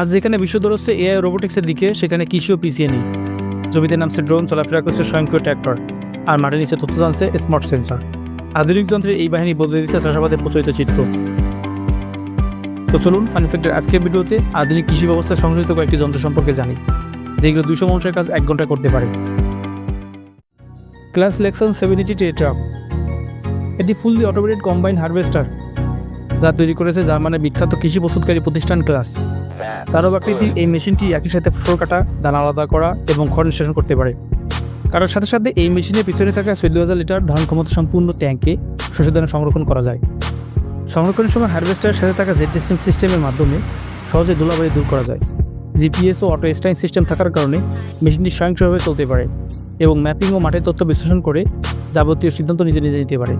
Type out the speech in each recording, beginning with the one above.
আজ যেখানে বিশ্ব দৌড়চ্ছে এআই রোবোটিক্সের দিকে, সেখানে কৃষিও পিছিয়ে নেই। জমিতে নামছে ড্রোন, চলাফেরা করছে স্বয়ংক্রিয় ট্র্যাক্টর, আর মাঠে নিচে তথ্য জানছে স্মার্ট সেন্সর। আধুনিক যন্ত্রের এই বাহিনী বদলে দিচ্ছে চাষাবাদের প্রচলিত চিত্র। তো চলুন ফানিফ্যাক্টের আজকের ভিডিওতে আধুনিক কৃষি ব্যবস্থায় সংযোজিত কয়েকটি যন্ত্র সম্পর্কে জানি, যেগুলো দুশো মানুষের কাজ এক ঘণ্টা করতে পারে। ক্লাস লেকশন সেভেনিটি ট্রাক এটি ফুললি অটোমেটেড কম্বাইন হারভেস্টার। যা তৈরি করেছে জার্মানের বিখ্যাত কৃষি প্রস্তুতকারী প্রতিষ্ঠান ক্লাস। তারও আকৃতির এই মেশিনটি একই সাথে ফসল কাটা, দানা আলাদা করা এবং খড় নিষ্কাশন করতে পারে। কারোর সাথে সাথে এই মেশিনের পিছনে থাকা চোদ্দ হাজার লিটার ধারণ ক্ষমতা সম্পূর্ণ ট্যাঙ্কে শস্য দানা সংরক্ষণ করা যায়। সংরক্ষণের সময় হারভেস্টারের সাথে থাকা জেড টেস্টিং সিস্টেমের মাধ্যমে সহজে ধুলাবাড়ি দূর করা যায়। জিপিএস ও অটো স্টাইন সিস্টেম থাকার কারণে মেশিনটি স্বয়ংক্রিয়ভাবে চলতে পারে এবং ম্যাপিং ও মাঠের তথ্য বিশ্লেষণ করে যাবতীয় সিদ্ধান্ত নিজে নিজে নিতে পারে।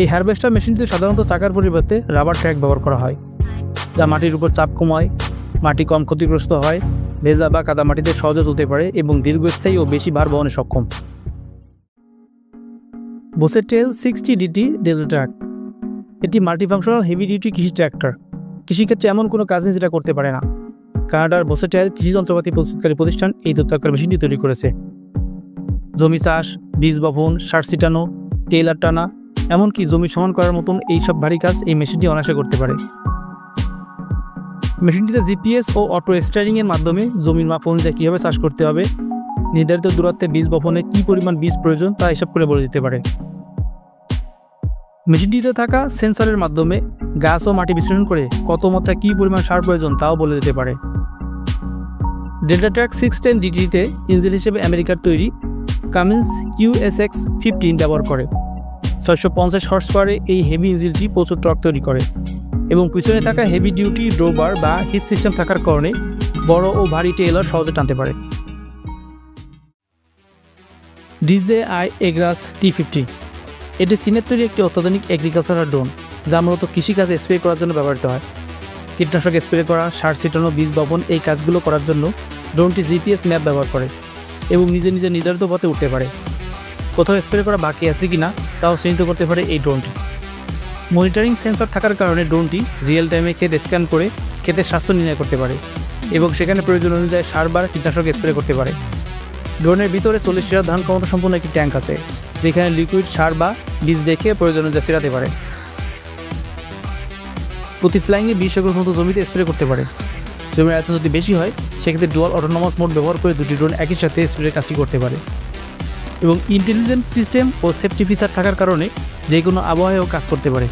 এই হারভেস্টার মেশিনটিতে সাধারণত চাকার পরিবর্তে রাবার ট্র্যাক ব্যবহার করা হয়, যা মাটির উপর চাপ কমায়, মাটি কম ক্ষতিগ্রস্ত হয়, ভেজা বা কাদা মাটিতে সহজে চলতে পারে এবং দীর্ঘস্থায়ী ও বেশি ভার বহনে সক্ষম। Versatile sixty DT delta track এটি মাল্টিফাংশনাল হেভি ডিউটি কৃষি ট্র্যাক্টর কৃষিক্ষেত্রে এমন কোনো কাজ নেই যেটা করতে পারে না। কানাডার বোসেটাইল কৃষি যন্ত্রপাতি প্রস্তুতকারী প্রতিষ্ঠান এই দত্তাকার মেশিনটি তৈরি করেছে। জমি চাষ, বীজ বপন, সার ছিটানো টেলার টানা এমনকি জমি সমান করার মতন এইসব ভারী কাজ এই মেশিনটি অনায়াসে করতে পারে। মেশিনটিতে জিপিএস ও অটো স্টারিংয়ের মাধ্যমে জমির মাপ অনুযায়ী কীভাবে চাষ করতে হবে, নির্ধারিত দূরত্বে বীজ বপনে কী পরিমাণ বীজ প্রয়োজন তা হিসাব করে বলে দিতে পারে। মেশিনটিতে থাকা সেন্সরের মাধ্যমে গাছ ও মাটি বিশ্লেষণ করে কত মাত্রা কী পরিমাণ সার প্রয়োজন তাও বলে দিতে পারে। ডেল্টা ট্র্যাক সিক্স টেন ডিটিতে ইঞ্জিন হিসেবে আমেরিকার তৈরি কামিন্স কিউএসএক্স ফিফটিন ব্যবহার করে। ছয়শো পঞ্চাশ হর্স পারে এই হেভি ইঞ্জিনটি প্রচুর টর্ক তৈরি করে এবং পিছনে থাকা হেভি ডিউটি ড্রোবার বা হিট সিস্টেম থাকার কারণে বড় ও ভারী টেলার সহজে টানতে পারে। DJ I এগ্রাস T fifty. এটি চীনের তৈরি একটি অত্যাধুনিক এগ্রিকালচারাল ড্রোন যা মূলত কৃষিকাজে স্প্রে করার জন্য ব্যবহৃত হয়। কীটনাশক স্প্রে করা, সার ছিটানো, বীজ বপন এই কাজগুলো করার জন্য ড্রোনটি জিপিএস ম্যাপ ব্যবহার করে এবং নিজে নিজে নির্ধারিত পথে উঠতে পারে। কোথাও স্প্রে করা বাকি আছে কি না তাও চিহ্নিত করতে পারে এই ড্রোনটি মনিটরিং সেন্সর থাকার কারণে ড্রোনটি রিয়েল টাইমে ক্ষেত স্ক্যান করে ক্ষেতের স্বাস্থ্য নির্ণয় করতে পারে এবং সেখানে প্রয়োজন অনুযায়ী সার বা কীটনাশক স্প্রে করতে পারে। ড্রোনের ভিতরে চল্লিশ লিটার ধান ক্ষমতা সম্পূর্ণ একটি ট্যাঙ্ক আছে, যেখানে লিকুইড সার বা বীজ দেখে প্রয়োজন অনুযায়ী ছেড়াতে পারে। প্রতি ফ্লাইংয়ে বিশ একর মতো জমিতে স্প্রে করতে পারে। জমির আয়তন যদি বেশি হয়, সেক্ষেত্রে ডুয়াল অটোনমাস মোড ব্যবহার করে দুটি ড্রোন একই সাথে স্প্রে কাজটি করতে পারে। এবং ইন্টেলিজেন্ট সিস্টেম ও সেফটি ফিচার থাকার কারণে যে কোনো আবহাওয়ায়ও কাজ করতে পারে।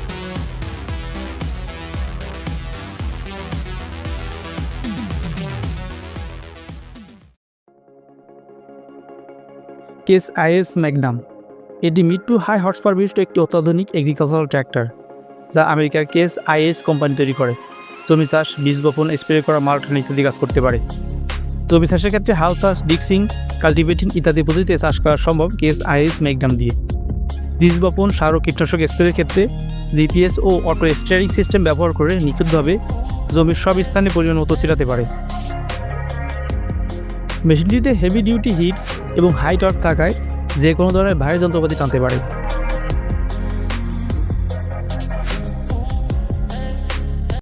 Case IH Magnum. এটি mid to high horse power বিশিষ্ট একটি অত্যাধুনিক এগ্রিকালচারাল ট্র্যাক্টর যা আমেরিকার কেস আইএস কোম্পানি তৈরি করে। জমি চাষ, বীজ বপন, স্প্রে করা মাল্টান ইত্যাদি কাজ করতে পারে। জমি চাষের ক্ষেত্রে হাল চাষ, ডিক্সিং কাল্টিভেটিং ইত্যাদি পদ্ধতিতে চাষ করা সম্ভব। কেস আইএস ম্যাগনাম দিয়ে। বীজ বপন, সার ও কীটনাশক স্প্রের ক্ষেত্রে জিপিএস ও অটো স্টিয়ারিং সিস্টেম ব্যবহার করে নিখুঁতভাবে জমির সব স্থানে পরিমাণ মতো ছিটাতে পারে। মেশিনটিতে হেভি ডিউটি হিটস এবং হাই টর্ক থাকায় যে কোনো ধরনের ভারী যন্ত্রপাতি টানতে পারে।